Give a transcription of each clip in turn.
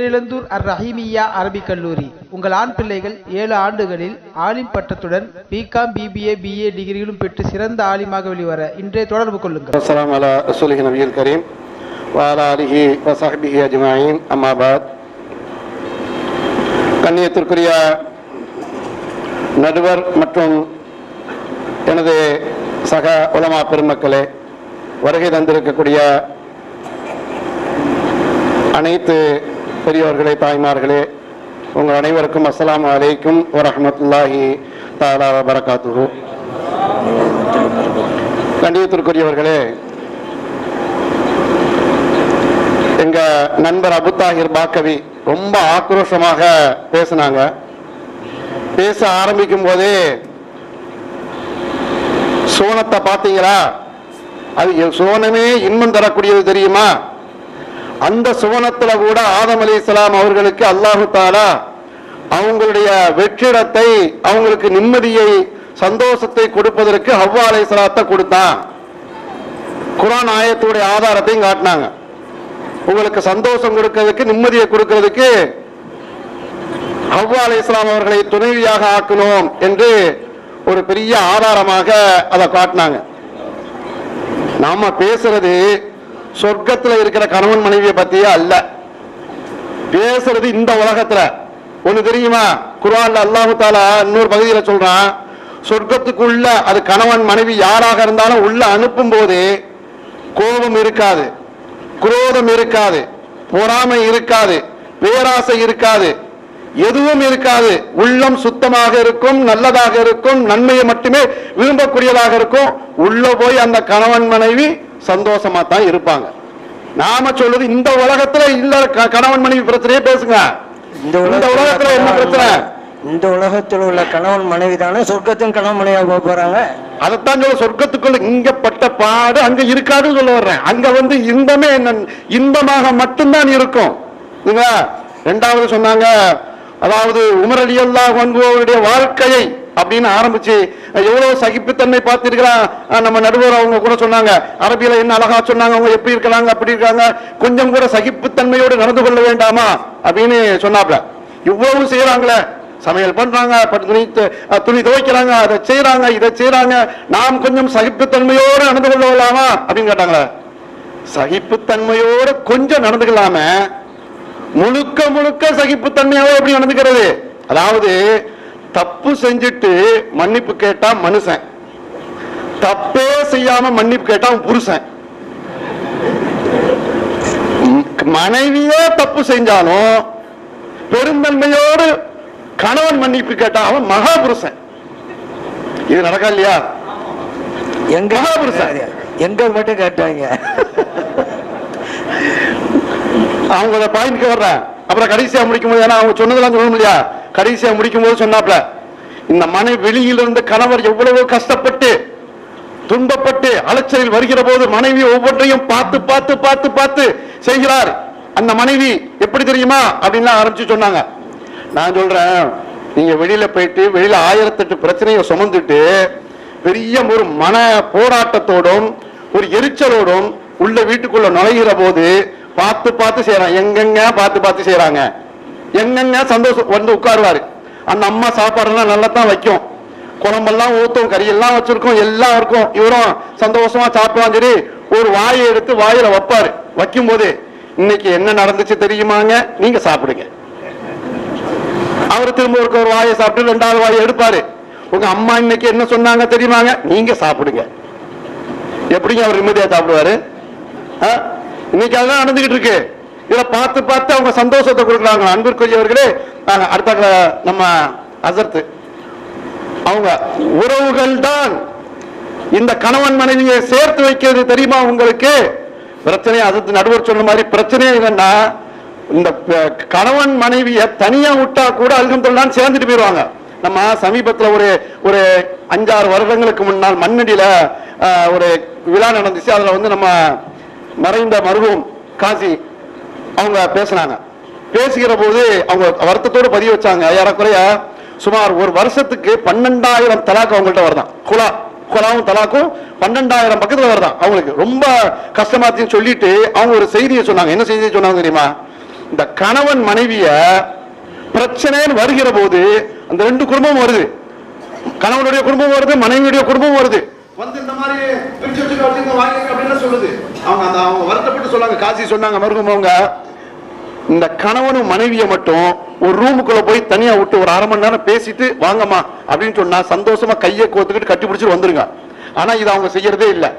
பேரிழந்தூர் அர் ரஹீமியா அரபிக் கல்லூரி. உங்கள் ஆண் பிள்ளைகள் ஏழு ஆண்டுகளில் ஆலிம் பட்டத்துடன் பிகாம் பிபிஏ பிஏ டிகிரிகளும் பெற்று சிறந்த ஆலிமாக வெளிவர இன்றைய தொடர்பு கொள்ளுங்கள். அஸ்லாம் அலா ரசூலிஹி நபியல் கரீம். வாலா அம்மாபாத் கண்ணியத்திற்குரிய நடுவர் மற்றும் எனது சக உலமா பெருமக்களே வருகை தந்திருக்கக்கூடிய அனைத்து பெரியோர்களே தாய்மார்களே உங்கள் அனைவருக்கும் அஸ்லாம் அலைக்கும் வரமத்துல்லாஹி தாலா வரகாத்து கண்டியத்திற்குரியவர்களே எங்க நண்பர் அபுத்தாஹிர் பாக்கவி ரொம்ப ஆக்ரோஷமாக பேசினாங்க. பேச ஆரம்பிக்கும் போதே சோனத்தை பார்த்தீங்களா? அது சோனமே இன்பம் தரக்கூடியது தெரியுமா? அந்த சுவனத்துல கூட ஆதம் இஸ்லாம் அவர்களுக்கு அல்லாஹு தாலா அவங்களுடைய வெற்றிடத்தை அவங்களுக்கு நிம்மதியை சந்தோஷத்தை கொடுப்பதற்கு ஹவ்வா அலைஹிஸ்ஸலாத்தை கொடுத்தான். குரான் ஆயத்துடைய ஆதாரத்தையும் காட்டினாங்க. உங்களுக்கு சந்தோஷம் கொடுக்கிறதுக்கு நிம்மதியை கொடுக்கிறதுக்கு ஹவ்வா இஸ்லாம் அவர்களை துணைவியாக ஆக்கணும் என்று ஒரு பெரிய ஆதாரமாக அதை காட்டினாங்க. நாம பேசுறது சொர்க்கத்தில் இருக்கிற கணவன் மனைவியை பத்தியே அல்ல. பேசுறது இந்த உலகத்துல. ஒண்ணு தெரியுமா? குர்ஆன்ல அல்லாஹு தாலா இன்னொரு பகுதியில சொல்றான் சொர்க்கத்துக்குள்ள அது கணவன் மனைவி யாராக இருந்தாலும் உள்ள அனுப்பும் போது கோபம் இருக்காது குரோதம் இருக்காது பொறாமை இருக்காது பேராசை இருக்காது எதுவும் இருக்காது. உள்ளம் சுத்தமாக இருக்கும் நல்லதாக இருக்கும் நன்மையை மட்டுமே விரும்பக்கூடியதாக இருக்கும். உள்ள போய் அந்த கணவன் மனைவி சந்தோஷமா தான் இருப்பாங்க. நாம சொல்றது இந்த உலகத்துல இல்ல கணவன் மனைவி பிரச்சனையே பேசுங்க. இந்த உலகத்துல என்ன பிரச்சனை? இந்த உலகத்தில் உள்ள கணவன் மனைவி தானே சொர்க்கத்தின் கணவன் மனைவியா போக போறாங்க? அதைத்தான் சொல்ல சொர்க்கத்துக்குள்ள இங்க பட்ட பாடு அங்க இருக்காதுன்னு சொல்ல வர்றேன். அங்க வந்து இன்பமே என்ன இன்பமாக மட்டும்தான் இருக்கும்? ரெண்டாவது சொன்னாங்க அதாவது உமர் அலி அல்லா அவருடைய வாழ்க்கையை அப்படின்னு ஆரம்பிச்சு எவ்வளவு சகிப்புத்தன்மை பார்த்திருக்கிறான் நம்ம நடுவர் அவங்க கூட சொன்னாங்க அரபியில என்ன அழகா சொன்னாங்க அவங்க எப்படி இருக்கிறாங்க அப்படி இருக்காங்க கொஞ்சம் கூட சகிப்புத்தன்மையோடு நடந்து கொள்ள வேண்டாமா? அப்படின்னு சொன்னாப்ல. இவ்வளவு செய்யறாங்களே சமையல் பண்றாங்க துணி துணி துவைக்கிறாங்க அதை செய்யறாங்க இதை செய்யறாங்க நாம் கொஞ்சம் சகிப்புத்தன்மையோடு நடந்து கொள்ளலாமா அப்படின்னு கேட்டாங்களே. சகிப்புத்தன்மையோடு கொஞ்சம் நடந்துக்கலாம முழுக்க முழுக்க சகிப்புத்தன்மையோட எப்படி நடந்துக்கிறது? அதாவது தப்பு செஞ்சுட்டு மன்னிப்பு கேட்டா மனுஷன். தப்பே செய்யாம மன்னிப்பு கேட்டா புருஷன். மனைவியே தப்பு செஞ்சாலும் பெருந்தன்மையோடு கணவன் மன்னிப்பு கேட்டா அவன் மகாபுருஷன். இது நடக்கா இல்லையா? எங்க மகாபுருஷன். எங்க மட்டும் கேட்டாங்க. அவங்க பாயிண்ட்க்கு வர்றேன். அப்புறம் கடைசியா முடிக்கும் போது ஏன்னா அவங்க சொன்னதெல்லாம் சொல்லணும் இல்லையா? கடைசியா முடிக்கும் போது சொன்னாப்ல இந்த மனை வெளியிலிருந்து கணவர் எவ்வளவு கஷ்டப்பட்டு துன்பப்பட்டு அலைச்சலில் வருகிற போது மனைவி ஒவ்வொன்றையும் பார்த்து பார்த்து பார்த்து பார்த்து செய்கிறார். அந்த மனைவி எப்படி தெரியுமா? அப்படின்லாம் ஆரம்பிச்சு சொன்னாங்க. நான் சொல்றேன் நீங்க வெளியில போயிட்டு வெளியில ஆயிரத்தெட்டு பிரச்சனையை சுமந்துட்டு பெரிய ஒரு மன போராட்டத்தோடும் ஒரு எரிச்சலோடும் உள்ள வீட்டுக்குள்ள நுழைகிற போது பார்த்து பார்த்து செய்யறாங்க எங்கெங்க பார்த்து பார்த்து செய்யறாங்க எங்கெங்க சந்தோஷம் வந்து உட்காருவாரு. அந்த அம்மா சாப்பாடுலாம் நல்லா தான் வைக்கும். குழம்பெல்லாம் ஊத்தும் கறியெல்லாம் வச்சிருக்கோம் எல்லாம் இருக்கும். இவரும் சந்தோஷமா சாப்பிடுவான் சரி ஒரு வாயை எடுத்து வாயில வைப்பாரு. வைக்கும் போது இன்னைக்கு என்ன நடந்துச்சு தெரியுமாங்க? நீங்க சாப்பிடுங்க. அவர் திரும்ப இருக்க ஒரு வாயை சாப்பிட்டு ரெண்டாவது வாயை எடுப்பாரு. உங்க அம்மா இன்னைக்கு என்ன சொன்னாங்க தெரியுமாங்க? நீங்க சாப்பிடுங்க. எப்படிங்க அவர் நிம்மதியா சாப்பிடுவாரு? ஆ? இன்னைக்கு அதுதான் நடந்துகிட்டு இருக்கு. இதை பார்த்து பார்த்து அவங்க சந்தோஷத்தை கொடுக்குறாங்க. அன்பிற்குரியவர்களே நாங்க அடுத்த நம்ம அசர்த்து அவங்க உறவுகள் தான். இந்த கணவன் மனைவியை சேர்த்து வைக்கிறது தெரியுமா உங்களுக்கு? பிரச்சனையை? அது நடுவர் சொன்ன மாதிரி பிரச்சனையே என்னன்னா இந்த கணவன் மனைவியை தனியா விட்டா கூட அல்ஹம்துலில்லாஹ்னு சேர்ந்துட்டு போயிருவாங்க நம்ம சமீபத்துல ஒரு ஒரு அஞ்சாறு வருடங்களுக்கு முன்னால் மண்ணடியில ஒரு விழா நடந்துச்சு. அதுல வந்து நம்ம மறைந்த மருகும் காசி அவங்க பேசினாங்க. பேசுகிற போது அவங்க வருத்தத்தோடு பதிவு வச்சாங்க. ஏறக்குறைய சுமார் ஒரு வருஷத்துக்கு பன்னெண்டாயிரம் தலாக்கு அவங்கள்ட்ட வருதான். குலா குலாவும் தலாக்கும் பன்னெண்டாயிரம் பக்கத்தில் வருதான். அவங்களுக்கு ரொம்ப கஷ்டமாத்தையும் சொல்லிட்டு அவங்க ஒரு செய்தியை சொன்னாங்க. என்ன செய்தியை சொன்னாங்க தெரியுமா? இந்த கணவன் மனைவிய பிரச்சனைன்னு வருகிற போது அந்த ரெண்டு குடும்பம் வருது. கணவனுடைய குடும்பம் வருது மனைவியுடைய குடும்பம் வருது. வந்து இந்த மாதிரி பிரிச்சு வச்சுக்க வச்சுக்க வாங்கிக்க அப்படின்னு சொல்லுது. அவங்க அந்த அவங்க வருத்தப்பட்டு சொன்னாங்க. காசி சொன்னாங்க மருகம் அவங்க. இந்த கணவனும் மனைவியை மட்டும் ஒரு ரூமுக்குள்ள போய் தனியா விட்டு ஒரு அரை மணி நேரம் பேசிட்டு வாங்கம்மா அப்படின்னு சொன்னா சந்தோஷமா கையை கோத்துக்கிட்டு கட்டி பிடிச்சிட்டு வந்துருங்க. ஆனா இது அவங்க செய்யறதே இல்லை.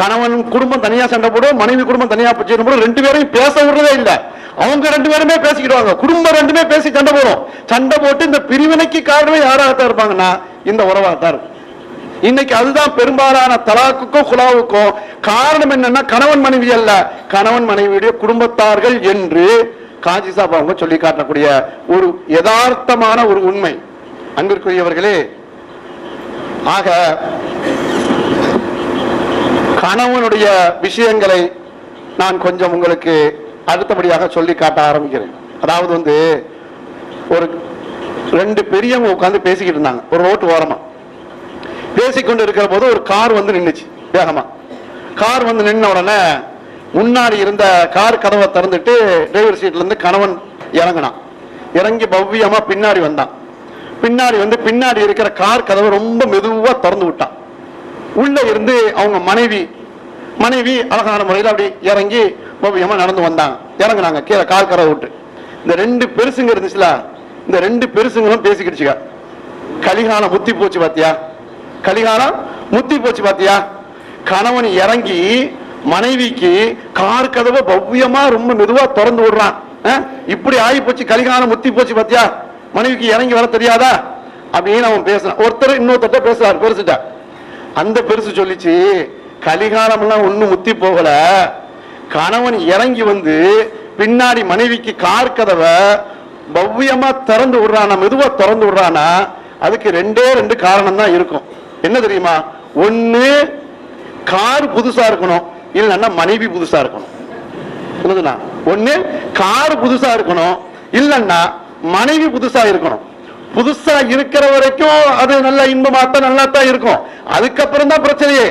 கணவன் குடும்பம் தனியா சண்டை போடும் மனைவி குடும்பம் தனியா போடும் ரெண்டு பேரையும் பேச விடுறதே இல்லை. அவங்க ரெண்டு பேருமே பேசிக்கிடுவாங்க. குடும்பம் ரெண்டுமே பேசி சண்டை போடும். சண்டை போட்டு இந்த பிரிவினைக்கு காரணமே யாராகத்தான் இருப்பாங்கன்னா இந்த உறவாகத்தான் இருக்கும். இன்னைக்கு அதுதான் பெரும்பாலான தலாக்குக்கும் குலாவுக்கும் காரணம் என்னன்னா கணவன் மனைவி அல்ல. கணவன் மனைவியுடைய குடும்பத்தார்கள் என்று காஞ்சி சாபா அவங்க சொல்லி காட்டக்கூடிய ஒரு யதார்த்தமான ஒரு உண்மை. அன்பிற்குரியவர்களே ஆக கணவனுடைய விஷயங்களை நான் கொஞ்சம் உங்களுக்கு அடுத்தபடியாக சொல்லி காட்ட ஆரம்பிக்கிறேன். அதாவது வந்து ஒரு ரெண்டு பெரியவங்க உட்காந்து பேசிக்கிட்டு இருந்தாங்க. ஒரு ரோட்டு ஓரமா. பேசிக்கொண்டு இருக்கிற போது ஒரு கார் வந்து நின்றுச்சு வேகமா. கார் வந்து நின்ன உடனே முன்னாடி இருந்த கார் கதவை திறந்துட்டு டிரைவர் சீட்ல இருந்து கணவன் இறங்கினான். இறங்கி பவ்யமா பின்னாடி வந்தான். பின்னாடி வந்து பின்னாடி இருக்கிற கார் கதவை ரொம்ப மெதுவா திறந்து விட்டான். உள்ள இருந்து அவங்க மனைவி மனைவி அழகான முறையில் அப்படி இறங்கி பவ்யமா நடந்து வந்தாங்க இறங்குனாங்க கீழே கார் கதவை விட்டு. இந்த ரெண்டு பெருசுங்க இருந்துச்சுல இந்த ரெண்டு பெருசுங்களும் பேசிக்கிடுச்சுக்க கலிகாலம் முத்தி போச்சு பாத்தியா? கலிகாலம் முத்தி போச்சு பாத்தியா? கணவன் இறங்கி மனைவிக்கு கார் கதவை பவ்யமா ரொம்ப மெதுவா திறந்து விடுறான். இப்படி ஆகி போச்சு கலிகாலம் முத்தி போச்சு பாத்தியா? மனைவிக்கு இறங்கி வர தெரியாதா? அப்படின்னு அவன் பேசுறான். ஒருத்தர் இன்னொருத்தட்ட பேசுறாரு பெருசுட்ட. அந்த பெருசு சொல்லிச்சு கலிகாலம் எல்லாம் ஒண்ணும் முத்தி போகல. கணவன் இறங்கி வந்து பின்னாடி மனைவிக்கு கார் கதவை பவ்யமா திறந்து விடுறானா மெதுவா திறந்து விடுறானா அதுக்கு ரெண்டே ரெண்டு காரணம் தான் இருக்கும். என்ன தெரியுமா? ஒண்ணு கார் புதுசா இருக்கணும். இல்லைன்னா மனைவி புதுசா இருக்கணும். புரியுதுண்ணா ஒண்ணு கார் புதுசா இருக்கணும். இல்லைன்னா மனைவி புதுசா இருக்கணும். புதுசா இருக்கிற வரைக்கும் அது நல்ல இன்பமாத்தான் நல்லா தான் இருக்கும். அதுக்கப்புறம் தான் பிரச்சனையே.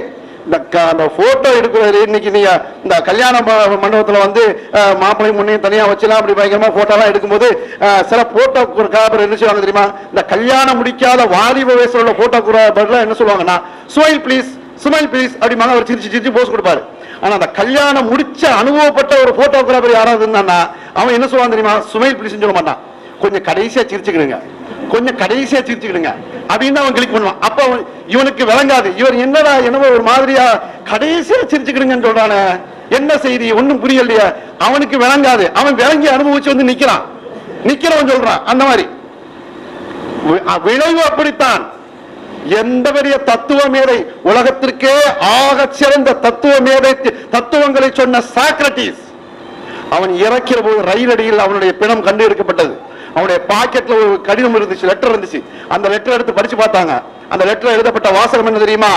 அந்த போட்டோ எடுக்கிறது இன்னைக்கு நீங்க இந்த கல்யாண மண்டபத்தில் வந்து அஹ், மாப்பிள்ளை முன்னையும் தனியாக வச்சுலாம் அப்படி பயங்கரமா ஃபோட்டோலாம் எடுக்கும்போது சில போட்டோ காப்பர் என்ன செய்வாங்க தெரியுமா? இந்த கல்யாணம் முடிக்காத வாலிப வயசுல உள்ள போட்டோ கூட என்ன சொல்லுவாங்கன்னா சுவைல் ப்ளீஸ் சுமைல் ப்ளீஸ் அப்படிமாங்க அவர் சிரிச்சு சிரிச்சு போஸ் கொடுப்பாரு. ஆனா அந்த கல்யாணம் முடிச்ச அனுபவப்பட்ட ஒரு போட்டோகிராஃபர் யாராவது இருந்தான்னா அவன் என்ன சொல்லுவான் தெரியுமா? சுமைல் ப்ளீஸ்னு சொல்ல மாட்டான். கொஞ்சம் கடைசியா சிரிச்சுக்கிடுங்க. கொஞ்சம் கடைசியா சிரிச்சுக்கிடுங்க. அப்படின்னு அவன் கிளிக் பண்ணுவான். அப்ப அவன் இவனுக்கு விளங்காது. இவர் என்னடா என்னவோ ஒரு மாதிரியா கடைசியா சிரிச்சுக்கிடுங்கன்னு சொல்றானே. என்ன செய்தி? ஒன்னும் புரியலையா. அவனுக்கு விளங்காது. அவன் விளங்கி அனுபவிச்சு வந்து நிக்கிறான். நிக்கிறவன் சொல்றான். அந்த மாதிரி. விளைவு அப்படித்தான். எந்த பெரிய தத்துவ மேதை உலகத்திற்கே ஆக சிறந்த தத்துவ மேதை தத்துவங்களை சொன்ன சாக்ரட்டிஸ் அவன் இறக்கிற போது ரயில் அடியில் அவனுடைய பிணம் கண்டு எடுக்கப்பட்டது. அவனுடைய பாக்கெட்ல ஒரு கடிதம் இருந்துச்சு லெட்டர் இருந்துச்சு. அந்த லெட்டர் எடுத்து படிச்சு பார்த்தாங்க. அந்த லெட்டர் எழுதப்பட்ட வாசகம் என்ன தெரியுமா?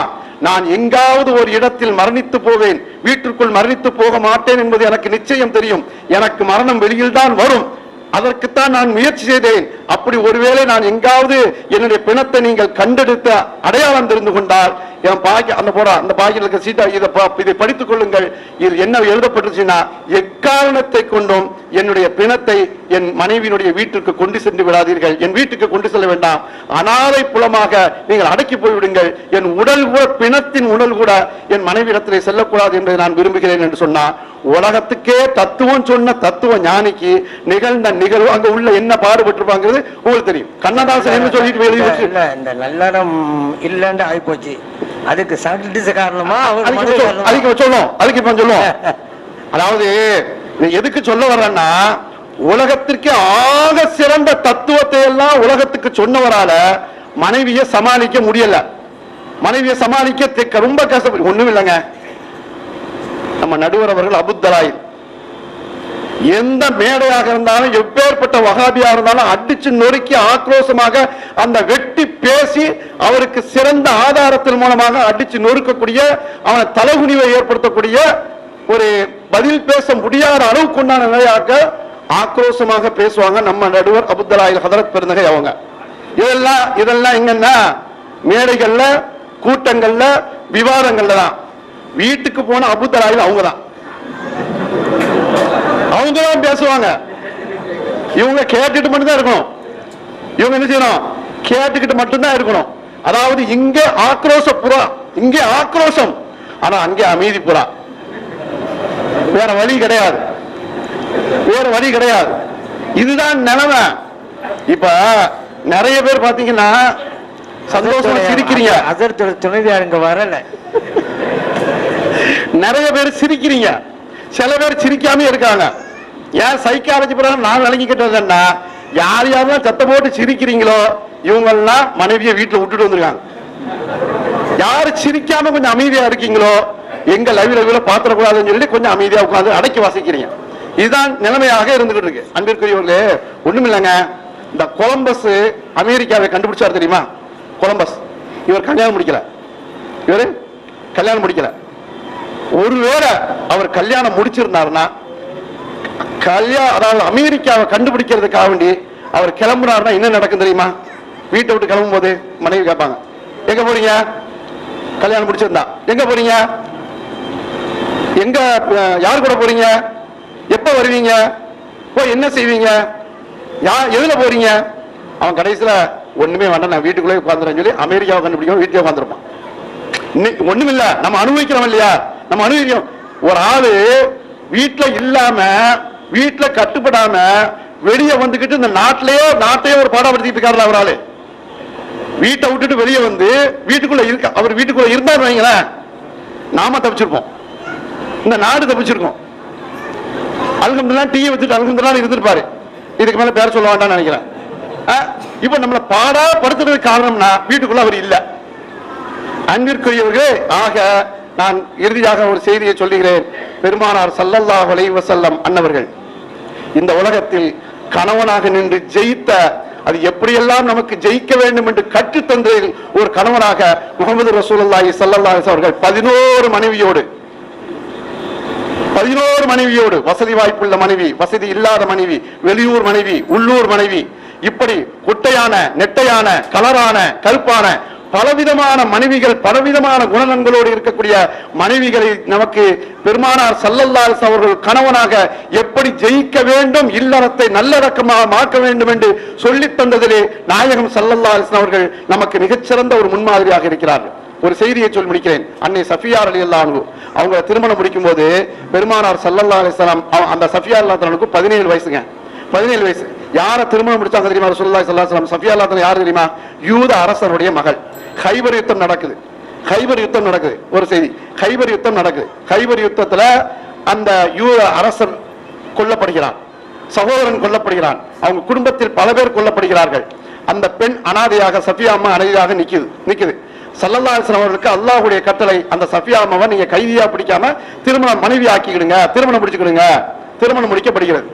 நான் எங்காவது ஒரு இடத்தில் மரணித்து போவேன் வீட்டிற்குள் மரணித்து போக மாட்டேன் என்பது எனக்கு நிச்சயம் தெரியும். எனக்கு மரணம் வெளியில் தான் வரும். அதற்குத்தான் நான் முயற்சி செய்தேன். அப்படி ஒருவேளை நான் எங்காவது என்னுடைய பிணத்தை நீங்கள் கண்டெடுத்த அடையாளம் தெரிந்து கொண்டால் என் பாக்கி அந்த போடா அந்த பாக்கியில் இருக்க சீட்டா இதை இதை படித்துக் கொள்ளுங்கள். இது என்ன எழுதப்பட்டுச்சுன்னா எக்காரணத்தை கொண்டும் என்னுடைய பிணத்தை என் மனைவியினுடைய வீட்டிற்கு கொண்டு சென்று விடாதீர்கள். என் வீட்டுக்கு கொண்டு செல்ல வேண்டாம். அனாதை புலமாக நீங்கள் அடக்கி போய்விடுங்கள். என் உடல் கூட பிணத்தின் உடல் கூட என் மனைவியிடத்திலே செல்லக்கூடாது என்பதை நான் விரும்புகிறேன் என்று சொன்னார் உலகத்துக்கே தத்துவம் சொன்ன தத்துவ ஞானிக்கு நிகழ்ந்த நிகழ்வு அங்க உள்ள என்ன பாடுபட்டிருப்பாங்கிறது உங்களுக்கு தெரியும். கண்ணதாசன் என்ன சொல்லிட்டு இல்ல, இந்த நல்லறம் இல்லன்னு காரணமா அவர் அதுக்கு சொல்- காரணமா? அதுக்கு சொல்லும் அதுக்கு இப்ப சொல்லும் அதாவது எதுக்கு சொல்ல வர்றேன்னா உலகத்திற்கு ஆக சிறந்த தத்துவத்தை எல்லாம் உலகத்துக்கு சொன்னவரால மனைவியை சமாளிக்க முடியல. மனைவியை சமாளிக்க ரொம்ப கஷ்டப்பட்டு ஒண்ணும் இல்லைங்க. நம்ம நடுவர் அவர்கள் அபுத்தலாயில். எந்த மேடையாக இருந்தாலும் எப்பேற்பட்ட வகாபியா இருந்தாலும் அடிச்சு நொறுக்கி ஆக்ரோஷமாக அந்த வெட்டி பேசி அவருக்கு சிறந்த ஆதாரத்தின் மூலமாக அடிச்சு நொறுக்கக்கூடிய அவனை தலைகுனிவை ஏற்படுத்தக்கூடிய ஒரு பதில் பேச முடியாத அளவுக்கு உண்டான நிலையாக ஆக்ரோஷமாக பேசுவாங்க நம்ம நடுவர் அபுத்தலாயில் ஹதரத் பெருந்தகை அவங்க. இதெல்லாம் இதெல்லாம் எங்கன்னா மேடைகள்ல கூட்டங்கள்ல விவாதங்கள்ல தான். வீட்டுக்கு போன அபுத்தலாயில் அவங்க தான் அவங்க தான் பேசுவாங்க. இவங்க கேட்டுட்டு மட்டும் தான் இருக்கணும். இவங்க என்ன செய்யணும்? கேட்டுக்கிட்டு மட்டும்தான் இருக்கணும். அதாவது இங்க ஆக்ரோஷ புறா இங்க ஆக்ரோஷம். ஆனா அங்கே அமைதி புறா. வேற வழி கிடையாது. வேற வழி கிடையாது. இதுதான் நிலைமை. இப்ப நிறைய பேர் பாத்தீங்கன்னா சந்தோஷமா சிரிக்கிறீங்க. அதற்கு துணைவியார் இங்க வரல. நிறைய பேர் சிரிக்கிறீங்க. சில பேர் சிரிக்காம இருக்காங்க. ஏன் சைக்காலஜி பிரகாரம் நான் விளங்கிக்கிட்டு வந்தேன்னா யார் யாரெல்லாம் சத்த போட்டு சிரிக்கிறீங்களோ இவங்கெல்லாம் மனைவியை வீட்டில் விட்டுட்டு வந்திருக்காங்க. யார் சிரிக்காம கொஞ்சம் அமைதியா இருக்கீங்களோ எங்க லைவ் லைவ்ல பாத்திரக்கூடாதுன்னு சொல்லி கொஞ்சம் அமைதியா உட்காந்து அடக்கி வாசிக்கிறீங்க. இதுதான் நிலைமையாக இருந்துகிட்டு இருக்கு. அன்பிற்குரியவர்களே ஒண்ணுமில்லைங்க. இந்த கொலம்பஸ் அமெரிக்காவை கண்டுபிடிச்சார் தெரியுமா? கொலம்பஸ். இவர் கல்யாணம் முடிக்கல. இவர் கல்யாணம் முடிக்கல. ஒருவேளை அவர் கல்யாணம் முடிச்சிருந்தாருன்னா கல்யாணம் அதாவது அமெரிக்காவை கண்டுபிடிக்கிறதுக்காக வேண்டி அவர் கிளம்புனாருன்னா என்ன நடக்கும் தெரியுமா? வீட்டை விட்டு கிளம்பும் போது மனைவி கேட்பாங்க எங்க போறீங்க? கல்யாணம் முடிச்சிருந்தா எங்க போறீங்க? எங்க யார் கூட போறீங்க? எப்ப வருவீங்க? போய் என்ன செய்வீங்க? யா எதுல போறீங்க? அவன் கடைசியில ஒண்ணுமே வேண்டாம் நான் வீட்டுக்குள்ளே உட்காந்துறேன் சொல்லி அமெரிக்காவை கண்டுபிடிக்கும் வீட்டுல உட்காந்துருப்பான் இன்னைக்கு ஒண்ணுமில்ல நம்ம அனுபவிக்கிறோம் இல்லையா? நம்ம அனுபவிக்கிறோம். ஒரு ஆளு வீட்டுல இல்லாம வீட்டில் கட்டுப்படாம வெளியே வந்துக்கிட்டு இந்த நாட்டிலேயே நாட்டையே ஒரு பாடப்படுத்திட்டு இருக்காருல ஒரு வீட்டை விட்டுட்டு வெளியே வந்து வீட்டுக்குள்ள இருக்க அவர் வீட்டுக்குள்ள இருந்தார் வைங்களேன் நாம தப்பிச்சிருப்போம். இந்த நாடு தப்பிச்சிருக்கோம். அல்ஹம்துலில்லாஹ் டீயை வச்சுட்டு அல்ஹம்துலில்லாஹ் இருந்திருப்பாரு. இதுக்கு மேல பேர் சொல்ல வேண்டாம்னு நினைக்கிறேன். ஆ, இப்ப நம்மளை பாடா படுத்துறதுக்கு காரணம்னா வீட்டுக்குள்ள அவர் இல்லை. அன்பிற்குரியவர்களே ஆக நான் இறுதியாக ஒரு செய்தியை சொல்லுகிறேன். பெருமானார் ஸல்லல்லாஹு அலைஹி அன்னவர்கள். இந்த உலகத்தில் கணவனாக நின்று ஜெயித்த அது எப்படியெல்லாம் நமக்கு ஜெயிக்க வேண்டும் என்று கற்றுத்தந்ததில் ஒரு கணவனாக முகமது ரசூலுல்லாஹி ஸல்லல்லாஹு அவர்கள் பதினோரு மனைவியோடு பதினோரு மனைவியோடு வசதி வாய்ப்புள்ள மனைவி வசதி இல்லாத மனைவி வெளியூர் மனைவி உள்ளூர் மனைவி இப்படி குட்டையான நெட்டையான கலரான கருப்பான பலவிதமான மனைவிகள் பலவிதமான குணநன்களோடு இருக்கக்கூடிய மனைவிகளை நமக்கு பெருமானார் சல்லல்லாஸ் அவர்கள் கணவனாக எப்படி ஜெயிக்க வேண்டும் இல்லறத்தை நல்லடக்கமாக மாற்ற வேண்டும் என்று சொல்லித் தந்ததிலே நாயகம் சல்லல்லாஸ் அவர்கள் நமக்கு மிகச்சிறந்த ஒரு முன்மாதிரியாக இருக்கிறார்கள். ஒரு செய்தியை சொல்லி முடிக்கிறேன். அன்னை சஃபியார் அலி அல்லானு அவங்க திருமணம் முடிக்கும் போது பெருமானார் சல்லல்லா அலிஸ்லாம் அந்த சஃபியா அல்லாத்தனுக்கு பதினேழு வயசுங்க. பதினேழு வயசு. யாரை திருமணம் முடிச்சாங்க தெரியுமா? ரசூலுல்லாஹி ஸல்லல்லாஹு சஃபியா அல்லாத்தன் யார் தெரியுமா? யூத அரசனுடைய மகள். ஹைபர் யுத்தம் நடக்குது. ஹைபர் யுத்தம் நடக்குது. ஒரு செய்தி. ஹைபர் யுத்தம் நடக்குது. ஹைபர் யுத்தத்துல அந்த யூத அரசன் கொல்லப்படுகிறான். சகோதரன் கொல்லப்படுகிறான். அவங்க குடும்பத்தில் பல பேர் கொல்லப்படுகிறார்கள். அந்த பெண் அனாதையாக சஃபியா அம்மா அனாதையாக நிக்குது நிக்குது. சல்லல்லாசன் அவர்களுக்கு அல்லாஹுடைய கட்டளை அந்த சஃபியா அம்மாவை நீங்க கைதியா பிடிக்காம திருமணம் மனைவி ஆக்கிக்கிடுங்க திருமணம் முடிச்சுக்கிடுங்க. திருமணம் முடிக்கப்படுகிறது.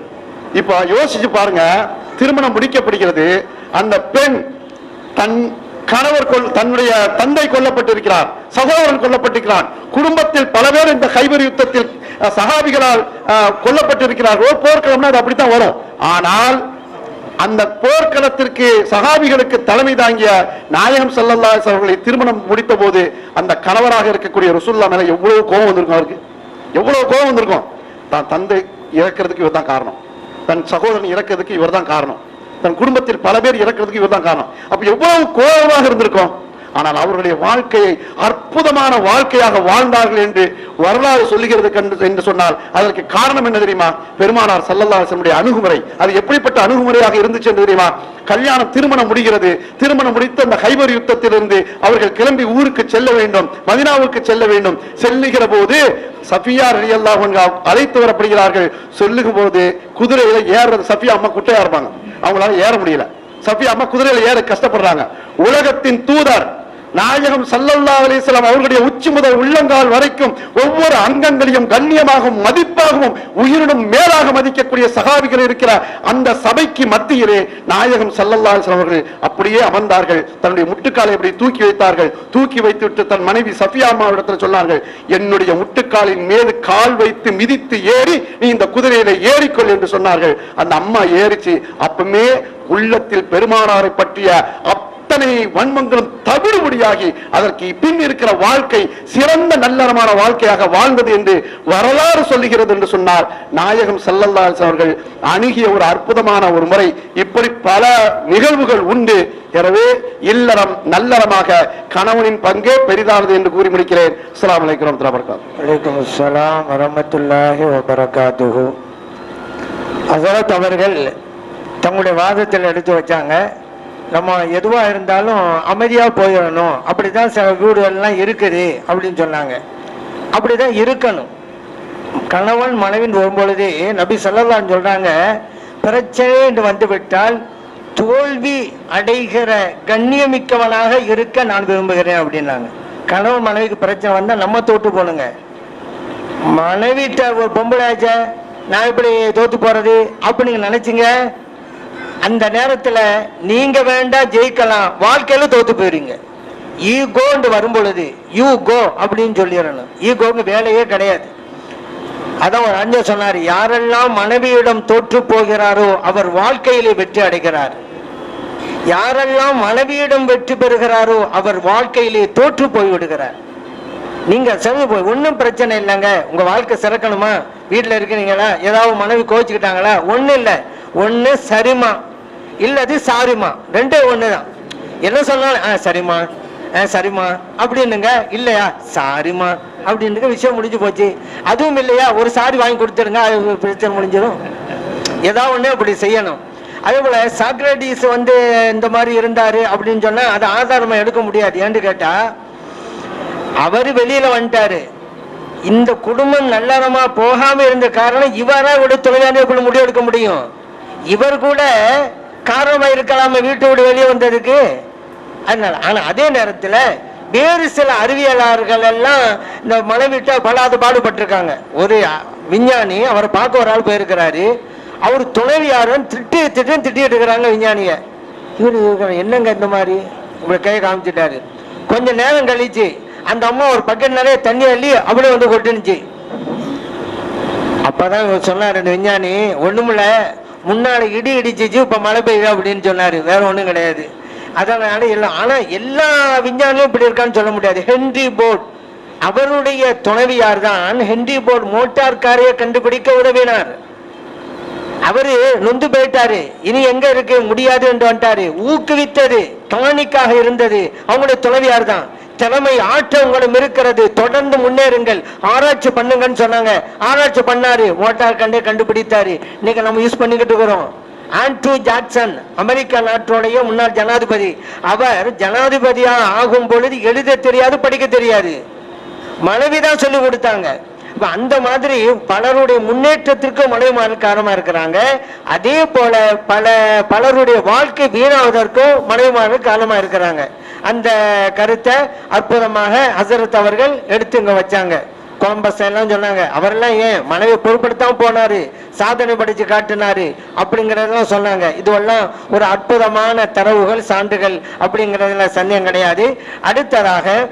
இப்போ யோசிச்சு பாருங்க திருமணம் முடிக்கப்படுகிறது. அந்த பெண் தன் கணவர் கொல் தன்னுடைய தந்தை கொல்லப்பட்டிருக்கிறார் சகோதரன் கொல்லப்பட்டிருக்கிறான். குடும்பத்தில் பல பேர் இந்த கைபர் யுத்தத்தில் அஹ், சஹாபிகளால் அஹ், கொல்லப்பட்டிருக்கிறார்களோ போர்க்களம்னா அது அப்படித்தான் வரும். ஆனால் அந்த போர்க்களத்திற்கு சகாபிகளுக்கு தலைமை தாங்கிய நாயகம் செல்லல்லா அவர்களை திருமணம் முடித்த போது அந்த கணவராக இருக்கக்கூடிய ரசூல்லா மேல எவ்வளவு கோபம் வந்திருக்கும் அவருக்கு. எவ்வளவு கோபம் வந்திருக்கும். தான் தந்தை இறக்கிறதுக்கு இவர் தான் காரணம். தன் சகோதரன் இறக்கிறதுக்கு இவர் தான் காரணம். தன் குடும்பத்தில் பல பேர் இறக்கிறதுக்கு இவர் தான் காரணம். அப்ப எவ்வளவு கோபமாக இருந்திருக்கும்? ஆனால் அவர்களுடைய வாழ்க்கையை அற்புதமான வாழ்க்கையாக வாழ்ந்தார்கள் என்று வரலாறு சொல்லுகிறது என்று சொன்னால் அதற்கு காரணம் என்ன தெரியுமா? பெருமானார் சல்லல்லாசனுடைய அணுகுமுறை. அது எப்படிப்பட்ட அணுகுமுறையாக இருந்துச்சு என்று தெரியுமா? கல்யாணம் திருமணம் முடிகிறது. திருமணம் முடித்து அந்த ஹைபர் யுத்தத்திலிருந்து அவர்கள் கிளம்பி ஊருக்கு செல்ல வேண்டும் மதினாவுக்கு செல்ல வேண்டும். செல்லுகிற போது சஃபியா ரலியல்லாஹு அழைத்து வரப்படுகிறார்கள். சொல்லுகும் போது குதிரையில ஏறுறது சஃபியா அம்மா குட்டையா இருப்பாங்க. அவங்களால ஏற முடியல. சஃபியா அம்மா குதிரையில ஏற கஷ்டப்படுறாங்க. உலகத்தின் தூதர் நாயகம் சல்லல்லா அலிஸ்லாம் அவர்களுடைய உச்சி முதல் உள்ளங்கால் வரைக்கும் ஒவ்வொரு அங்கங்களையும் கண்ணியமாகவும் மதிப்பாகவும் உயிரினும் மேலாக மதிக்கக்கூடிய சகாபிகள் இருக்கிற அந்த சபைக்கு மத்தியிலே நாயகம் சல்லல்லா அலிஸ்லாம் அவர்கள் அப்படியே அமர்ந்தார்கள். தன்னுடைய முட்டுக்காலை அப்படி தூக்கி வைத்தார்கள். தூக்கி வைத்துவிட்டு தன் மனைவி சஃபியா அம்மாவிடத்தில் சொன்னார்கள் என்னுடைய முட்டுக்காலின் மீது கால் வைத்து மிதித்து ஏறி நீ இந்த குதிரையில ஏறிக்கொள் என்று சொன்னார்கள். அந்த அம்மா ஏறிச்சு அப்பமே உள்ளத்தில் பெருமானாரை பற்றிய அப்ப அத்தனை வன்மங்களும் தவிடுபடியாகி அதற்கு பின் இருக்கிற வாழ்க்கை சிறந்த நல்லறமான வாழ்க்கையாக வாழ்ந்தது என்று வரலாறு சொல்லுகிறது என்று சொன்னார். நாயகம் செல்லல்லாஸ் அவர்கள் அணுகிய ஒரு அற்புதமான ஒரு முறை. இப்படி பல நிகழ்வுகள் உண்டு. எனவே இல்லறம் நல்லறமாக கணவனின் பங்கே பெரிதானது என்று கூறி முடிக்கிறேன். அஸ்லாம் அலைக்கும் வரஹ்மத்துல்லாஹி வபரகாத்துஹு. வலைக்கம் வரமத்துல்லாஹி வபரகாத்துஹு. அவர்கள் தங்களுடைய வாதத்தில் எடுத்து வச்சாங்க. நம்ம எதுவாக இருந்தாலும் அமைதியாக போயிடணும். அப்படி தான் சில வீடுகள்லாம் இருக்குது அப்படின்னு சொன்னாங்க. அப்படிதான் இருக்கணும். கணவன் மனைவின் வரும்பொழுது நபி சொல்லலாம்னு சொல்கிறாங்க பிரச்சனை என்று வந்து விட்டால் தோல்வி அடைகிற கண்ணியமிக்கவனாக இருக்க நான் விரும்புகிறேன் அப்படின்னாங்க. கணவன் மனைவிக்கு பிரச்சனை வந்தால் நம்ம தோட்டு போகணுங்க மனைவிட்ட ஒரு பொம்பளை ஆச்சே நான் இப்படி தோற்று போகிறது அப்படின்னு நினச்சிங்க? அந்த நேரத்தில் நீங்க வேண்டாம் ஜெயிக்கலாம். வாழ்க்கையில தோத்து போயிருங்க ஈகோன்னு வரும் பொழுது யூ கோ அப்படின்னு சொல்லிடணும். ஈகோங்க வேலையே கிடையாது. அதான் ஒரு அஞ்சன் சொன்னார் யாரெல்லாம் மனைவியிடம் தோற்று போகிறாரோ அவர் வாழ்க்கையிலே வெற்றி அடைகிறார். யாரெல்லாம் மனைவியிடம் வெற்றி பெறுகிறாரோ அவர் வாழ்க்கையிலே தோற்று போய் விடுகிறார் நீங்க செஞ்சு போய் ஒன்றும் பிரச்சனை இல்லைங்க. உங்க வாழ்க்கை சிறக்கணுமா? வீட்டில் இருக்கிறீங்களா? ஏதாவது மனைவி கோச்சுக்கிட்டாங்களா ஒன்றும் இல்லை. ஒன்று சரிமா இல்லது சாரிமா ரெண்டே ஒன்று தான் என்ன சொன்னாலும் ஆ சரிம்மா. ஆ சரிம்மா. அப்படின்னுங்க. இல்லையா? சாரிம்மா. அப்படின்னுங்க. விஷயம் முடிஞ்சு போச்சு. அதுவும் இல்லையா? ஒரு சாரி வாங்கி கொடுத்துருங்க அது பிரச்சனை முடிஞ்சிடும். ஏதாவது ஒன்று அப்படி செய்யணும். அதே போல சாக்ரட்டிஸ் வந்து இந்த மாதிரி இருந்தாரு அப்படின்னு சொன்னா அதை ஆதாரமா எடுக்க முடியாது. ஏன்னு கேட்டா அவரு வெளியில வந்துட்டாரு. இந்த குடும்பம் நல்லறமா போகாம இருந்த காரணம் இவரா விட துணையான எப்படி முடிவு எடுக்க முடியும். இவர் கூட காரணமா இருக்கலாம வீட்டு விட்டு வெளியே வந்ததுக்கு. அதனால ஆனா அதே நேரத்துல வேறு சில அறிவியலாளர்கள் எல்லாம் இந்த மனைவிட்ட படாத பாடுபட்டிருக்காங்க. ஒரு விஞ்ஞானி அவரை பார்க்க ஒரு ஆள் போயிருக்கிறாரு. அவர் துணைவியாரும் திட்டி திட்டு திட்டிட்டு இருக்கிறாங்க விஞ்ஞானிய. இவர் இருக்கிற என்னங்க இந்த மாதிரி? உங்களை கை காமிச்சிட்டாரு. கொஞ்ச நேரம் கழிச்சு அந்த அம்மா ஒரு பக்கெட் நிறைய தண்ணி அள்ளி அப்படியே வந்து கொட்டுனுச்சு. அப்பதான் இவர் சொன்னாரு விஞ்ஞானி ஒண்ணுமில்ல. முன்னாடி இடி இடிச்சிச்சு இப்போ மழை பெய்யுது அப்படின்னு சொன்னார். வேற ஒன்றும் கிடையாது. அதனால எல்லாம் ஆனால் எல்லா விஞ்ஞானியும் இப்படி இருக்கான்னு சொல்ல முடியாது. Henry Ford. அவருடைய துணைவியார் தான் ஹென்றி போர்ட் மோட்டார் காரையை கண்டுபிடிக்க உதவினார். அவரு நொந்து போயிட்டாரு. இனி எங்க இருக்கு? முடியாது என்று வந்துட்டாரு. ஊக்குவித்தது டானிக்காக இருந்தது. அவங்களுடைய துணைவியார் தான். திறமை ஆற்றவங்களும் உங்களிடம் இருக்கிறது. தொடர்ந்து முன்னேறுங்கள். ஆராய்ச்சி பண்ணுங்கன்னு சொன்னாங்க. ஆராய்ச்சி பண்ணாரு. மோட்டார் கண்டே கண்டுபிடித்தாரு. இன்னைக்கு நம்ம யூஸ் பண்ணிக்கிட்டு இருக்கிறோம். ஆண்ட்ரூ ஜாக்சன் அமெரிக்க நாட்டுடைய முன்னாள் ஜனாதிபதி. அவர் ஜனாதிபதியா ஆகும் பொழுது எழுத தெரியாது படிக்க தெரியாது. மனைவி தான் சொல்லி கொடுத்தாங்க. அந்த மாதிரி பலருடைய முன்னேற்றத்திற்கு மனைவிமார்கள் காரணமா இருக்கிறாங்க. அதே போல பல பலருடைய வாழ்க்கை வீணாவதற்கும் மனைவிமார்கள் காரணமா இருக்கிறாங்க. அந்த கருத்தை அற்புதமாக ஹசரத் அவர்கள் எடுத்து இங்க வச்சாங்க. கொலம்பஸ் எல்லாம் சொன்னாங்க. அவரெல்லாம் ஏன் மனைவி பொருட்படுத்தாம போனாரு? சாதனை படிச்சு காட்டினாரு அப்படிங்கறதெல்லாம் சொன்னாங்க. இதுவெல்லாம் ஒரு அற்புதமான தரவுகள் சான்றுகள் அப்படிங்கறதுல சந்தேகம் கிடையாது. அடுத்ததாக